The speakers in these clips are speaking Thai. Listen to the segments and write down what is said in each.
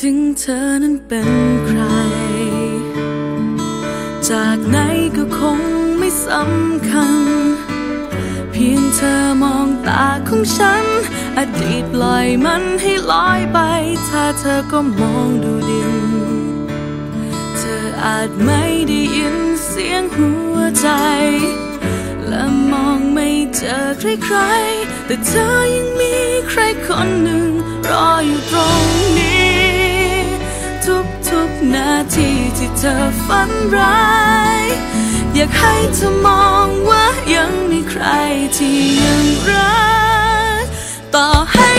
ถึงเธอนั้นเป็นใคร จากไหนก็คงไม่สำคัญ เพียงเธอมองตาของฉัน อดีตปล่อยมันให้ลอยไป ถ้าเธอก็มองดูดิน เธออาจไม่ได้ยินเสียงหัวใจ และมองไม่เจอใครๆ แต่เธอยังมีใครคนหนึ่ง รออยู่ตรงนี้ นาทีที่เธอฝันร้าย อยากให้เธอมองว่ายังมีใครที่ยังรัก ต่อให้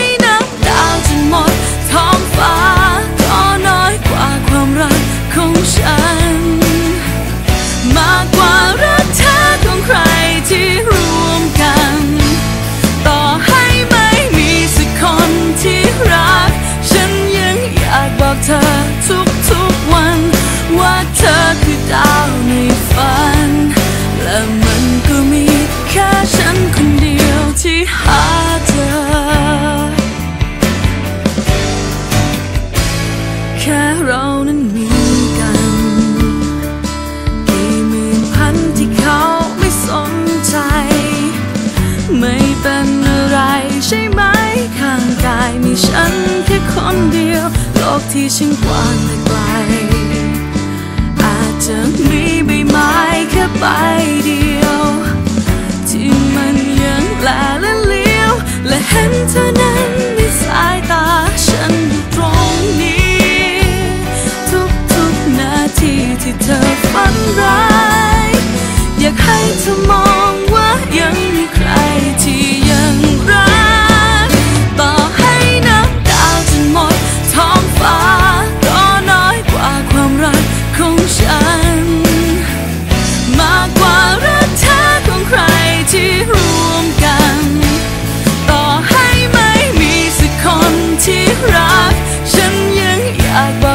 ค่เรานั้นมีกัน กี่หมื่นพันที่เขาไม่สนใจ ไม่เป็นอะไรใช่ไหมข้างกายมีฉันแค่คนเดียว โลกที่ช่างกว้างและไกล อาจจะมีใบไม้แค่ใบเดียว ที่มันยังแลและเลี้ยวและเห็นเธอ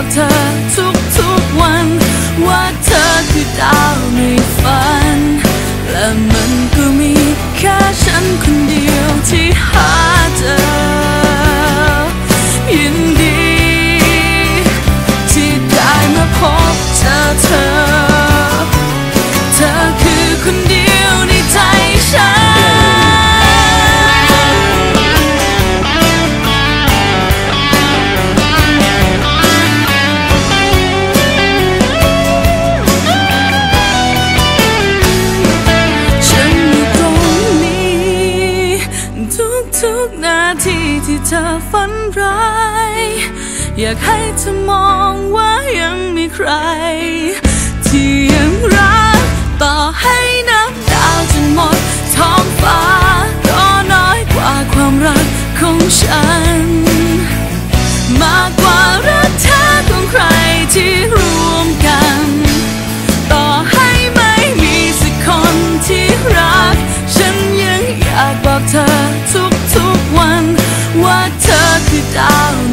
กบเธอทุกๆวัน ว่าเธอคือดาวในฝัน ที่เธอฝันร้าย อยากให้เธอมองว่ายังมีใคร ที่ยังรักต่อให้น้ำดาวจนหมดท้องฟ้า ก็น้อยกว่าความรักของฉัน มากกว่ารักเธอของใครที่รวมกัน ต่อให้ไม่มีสักคนที่รัก ฉันยังอยากบอกเธอทุกๆวัน 才知道。